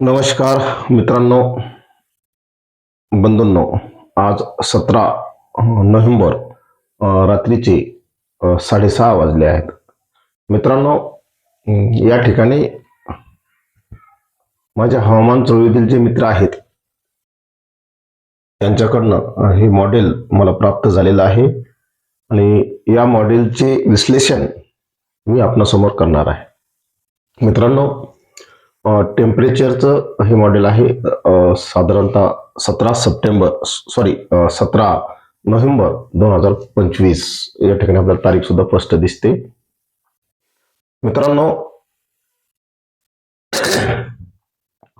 नमस्कार मित्रांनो बंधूंनो आज सतरा नोव्हेंबर रात्रीचे साडेसहा वाजले आहेत. मित्रांनो या ठिकाणी माझ्या हवामान चळवळीतील जे मित्र आहेत त्यांच्याकडनं हे मॉडेल मला प्राप्त झालेलं आहे आणि या मॉडेलचे विश्लेषण मी आपणासमोर करणार आहे. मित्रांनो टेम्परेचरचं हे मॉडेल आहे साधारणतः सतरा सप्टेंबर सॉरी सतरा नोव्हेंबर दोन हजार पंचवीस. या ठिकाणी आपल्याला तारीख सुद्धा स्पष्ट दिसते. मित्रांनो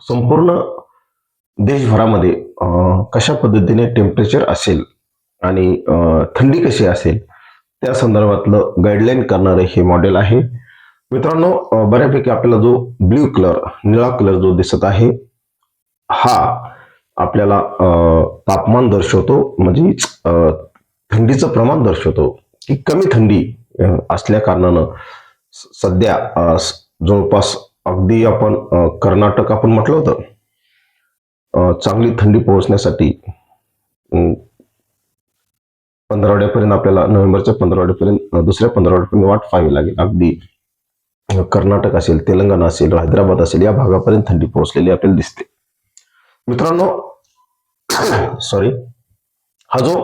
संपूर्ण देशभरामध्ये कशा पद्धतीने टेम्परेचर असेल आणि थंडी कशी असेल त्या संदर्भातलं गाईडलाईन करणारे हे मॉडेल आहे. मित्रांनो बऱ्यापैकी आपल्याला जो ब्ल्यू कलर निळा कलर जो दिसत आहे हा आपल्याला तापमान दर्शवतो म्हणजे थंडीचं प्रमाण दर्शवतो. की कमी थंडी असल्या कारणानं सध्या जवळपास अगदी आपण कर्नाटक आपण म्हटलं होतं चांगली थंडी पोहोचण्यासाठी पंधरावड्यापर्यंत आपल्याला नोव्हेंबरच्या पंधरावड्यापर्यंत दुसऱ्या पंधरावड्यापर्यंत वाट पाहावी लागेल अगदी. कर्नाटक असेल तेलंगणा असेल हैदराबाद असेल या भागापर्यंत थंडी पोहोचलेली आपल्याला दिसते. मित्रांनो सॉरी हा जो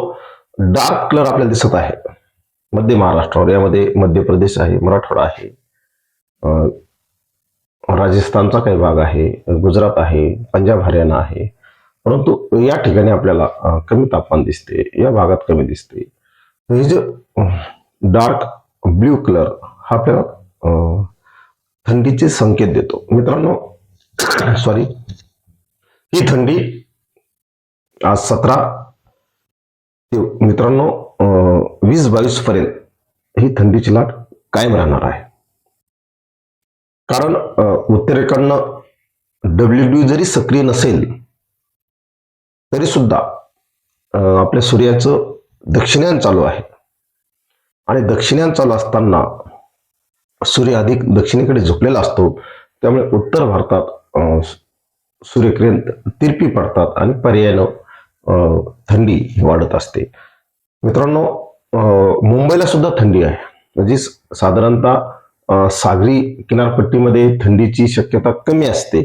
डार्क कलर आपल्याला दिसत आहे मध्य महाराष्ट्रावर यामध्ये मध्य प्रदेश आहे मराठवाडा आहे राजस्थानचा काही भाग आहे गुजरात आहे पंजाब हरियाणा आहे परंतु या ठिकाणी आपल्याला कमी तापमान दिसते या भागात कमी दिसते. हे जे डार्क ब्ल्यू कलर हा आपल्याला थंडीचे संकेत देतो. मित्रांनो सॉरी ही थंडी आज सतरा मित्रांनो अं, वीस बावीस पर्यंत ही थंडीची लाट कायम राहणार आहे. कारण उत्तरेकडनं डब्ल्यू डी जरी सक्रिय नसेल तरी सुद्धा आपल्या सूर्याचं दक्षिणायन चालू आहे. आणि दक्षिणायन चालू असताना सूर्य अधिक दक्षिणेकडे झुकलेला असतो. त्यामुळे उत्तर भारतात सूर्यकिरण तिरपी पडतात आणि पर्यायानं थंडी वाढत असते. मित्रांनो मुंबईला सुद्धा थंडी आहे. म्हणजे साधारणतः सागरी किनारपट्टीमध्ये थंडीची शक्यता कमी असते.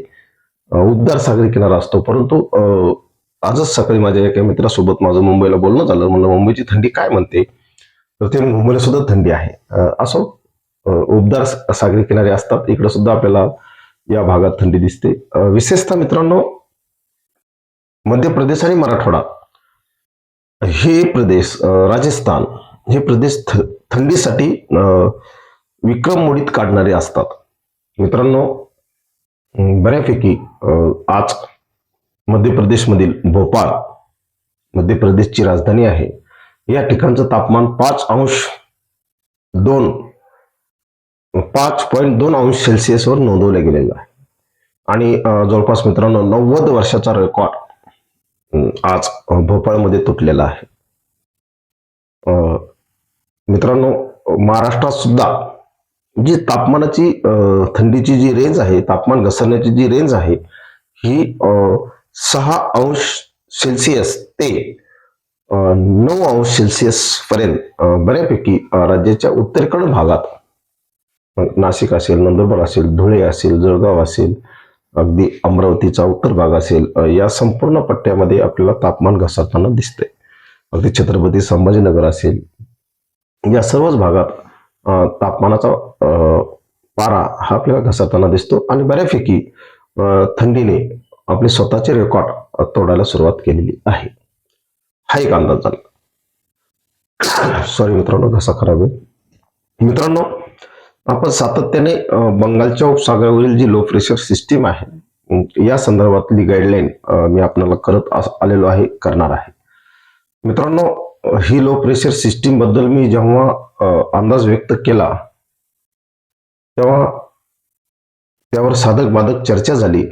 उद्दार सागरी किनारा असतो. परंतु आजच सकाळी माझ्या एका मित्रासोबत माझं मुंबईला बोलणं झालं. म्हणलं मुंबईची थंडी काय म्हणते? तर ते मुंबईला सुद्धा थंडी आहे. असं असो उबदार सागरी किनारे असतात. इकडे सुद्धा आपल्याला या भागात थंडी दिसते. विशेषतः मित्रांनो मध्य प्रदेश आणि मराठवाडा हे प्रदेश राजस्थान हे प्रदेश थ- थंडीसाठी अं, विक्रम मोडीत काढणारे असतात. मित्रांनो बऱ्यापैकी अं, आज मध्य प्रदेशमधील भोपाळ मध्य प्रदेशची राजधानी आहे. या ठिकाणचं तापमान पाच अंश दोन पाच पॉईंट दोन अंश सेल्सिअसवर नोंदवलं गेलेलं आहे. आणि जवळपास मित्रांनो नव्वद वर्षाचा रेकॉर्ड आज भोपाळमध्ये तुटलेला आहे. अं, मित्रांनो महाराष्ट्रात सुद्धा जी तापमानाची थंडीची जी रेंज आहे तापमान घसरण्याची जी रेंज आहे ही अं, सहा अंश सेल्सिअस ते अं, नऊ अंश सेल्सिअस पर्यंत बऱ्यापैकी राज्याच्या उत्तरेकडील भागात नाशिक असेल नंदुरबार असेल धुळे असेल जळगाव असेल अगदी अमरावतीचा उत्तर भाग असेल या संपूर्ण पट्ट्यामध्ये आपल्याला तापमान घसरताना दिसते अगदी छत्रपती संभाजीनगर असेल या सर्वच भागात अं, तापमानाचा अं, पारा हा आपल्याला घसरताना दिसतो आणि बऱ्यापैकी अं, थंडीने आपले स्वतःचे रेकॉर्ड तोडायला सुरुवात केलेली आहे. हा एक अंदाज झाला. सॉरी मित्रांनो घसा खराब आहे. मित्रांनो आपण सातत्याने बंगालच्या उपसागरावरील जी लो प्रेशर सिस्टीम आहे या संदर्भातली गाईडलाईन मी आपल्याला करत आलेलो आहे करणार आहे. मित्रांनो ही लो प्रेशर सिस्टीमबद्दल मी जेव्हा अंदाज व्यक्त केला तेव्हा त्यावर साधक बाधक चर्चा झाली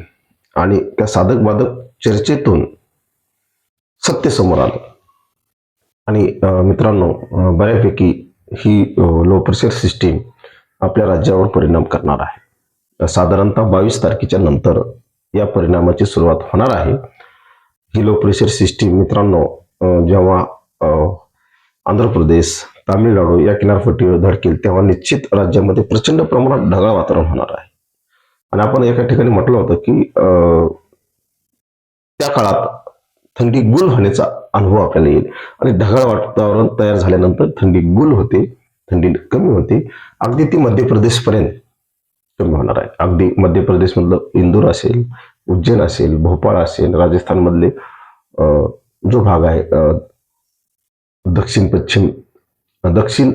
आणि त्या साधक बाधक चर्चेतून सत्य समोर आलं. आणि मित्रांनो बऱ्यापैकी ही लो प्रेशर सिस्टीम आपल्या राज्यावर परिणाम करणार आहे. साधारणतः बावीस तारखेच्या नंतर या परिणामाची सुरुवात होणार आहे. ही लो प्रेशर सिस्टीम मित्रांनो जेव्हा आंध्र प्रदेश तामिळनाडू या किनारपट्टीवर धडकेल तेव्हा निश्चित राज्यामध्ये प्रचंड प्रमाणात ढगाळ वातावरण होणार आहे. आणि आपण एका ठिकाणी म्हटलं होतं की अं, त्या काळात थंडी गुल होण्याचा अनुभव आपल्याला येईल. आणि ढगाळ वातावरण तयार झाल्यानंतर थंडी गुल होते. थंडी कमी होते. अगदी ती मध्य प्रदेशपर्यंत कमी होणार आहे. अगदी मध्य प्रदेशमधलं इंदूर असेल उज्जैन असेल भोपाळ असेल राजस्थानमधले अं, जो भाग आहे दक्षिण पश्चिम दक्षिण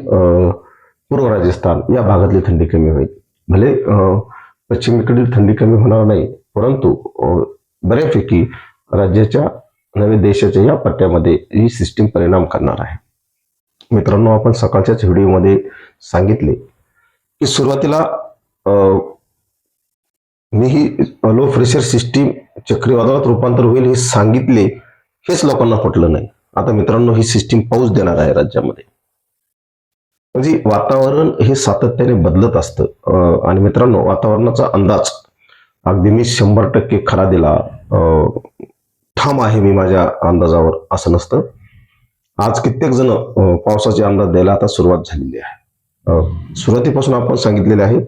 पूर्व राजस्थान या भागातली थंडी कमी होईल. भले अं, पश्चिमेकडील थंडी कमी होणार नाही परंतु बऱ्यापैकी राज्याच्या नवे देशाच्या या पट्ट्यामध्ये ही सिस्टीम परिणाम करणार आहे. मित्रांनो आपण सकाळच्याच व्हिडिओमध्ये सांगितले की सुरुवातीला अं, मी ही लो प्रेशर सिस्टीम चक्रीवादळात रूपांतर होईल हे सांगितले हेच लोकांना पटलं नाही. आता मित्रांनो ही सिस्टीम पाऊस देणार आहे राज्यामध्ये. म्हणजे वातावरण हे सातत्याने बदलत असतं. आणि मित्रांनो वातावरणाचा अंदाज अगदी मी शंभर टक्के खरा दिला. अं, ठाम आहे मी माझ्या अंदाजावर असं नसतं. आज कित्येक जण पावसाचे अंदाज द्यायला आता सुरुवात झालेली आहे. सुरुवातीपासून आपण सांगितलेले आहे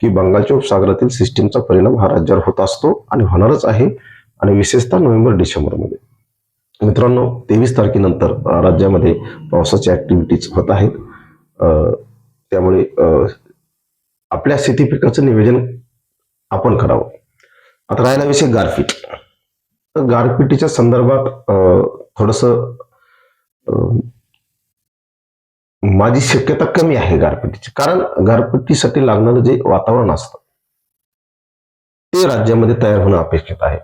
की बंगालच्या उपसागरातील सिस्टीमचा परिणाम हा राज्यावर होत असतो आणि होणारच आहे आणि विशेषतः नोव्हेंबर डिसेंबरमध्ये. मित्रांनो तेवीस तारखेनंतर राज्यामध्ये पावसाच्या ऍक्टिव्हिटीज होत आहेत. अं, त्यामुळे अं, आपल्या शेती पिकाचं नियोजन आपण करावं. आता राहिला विषय गारपीट. तर गारपिटीच्या संदर्भात अं, थोडंसं माझी शक्यता कमी आहे गारपिटीची. कारण गारपिटीसाठी लागणारं जे वातावरण असतं ते राज्यामध्ये तयार होणं अपेक्षित आहे.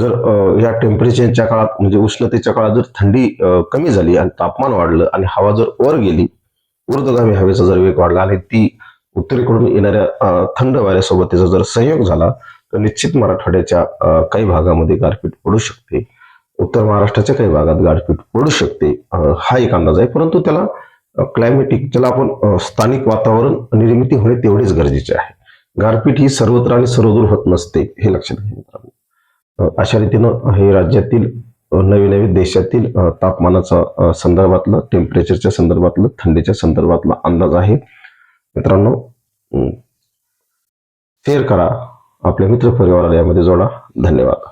जर या टेम्परेचरच्या काळात म्हणजे उष्णतेच्या काळात जर थंडी कमी झाली आणि तापमान वाढलं आणि हवा जर वर गेली ऊर्धगामी हवेचा जर वेग वाढला आणि ती उत्तरेकडून येणाऱ्या थंड वाऱ्यासोबत त्याचा जर संयोग झाला तर निश्चित मराठवाड्याच्या काही भागामध्ये गारपीट पडू शकते. उत्तर महाराष्ट्राच्या काही भागात गारपीट पडू शकते. हा एक अंदाज आहे. परंतु त्याला क्लायमेटिक ज्याला आपण स्थानिक वातावरण निर्मिती होणे तेवढेच गरजेचे आहे. गारपीट ही सर्वत्र आणि सर्वदूर होत नसते हे लक्षात घ्या मित्रांनो. अशा रीतीनं हे राज्यातील नवी नवी देशातील तापमानाचा संदर्भातलं टेम्परेचरच्या संदर्भातलं थंडीच्या संदर्भातला अंदाज आहे. मित्रांनो शेअर करा. आपल्या मित्र परिवाराला यामध्ये जोडा. धन्यवाद.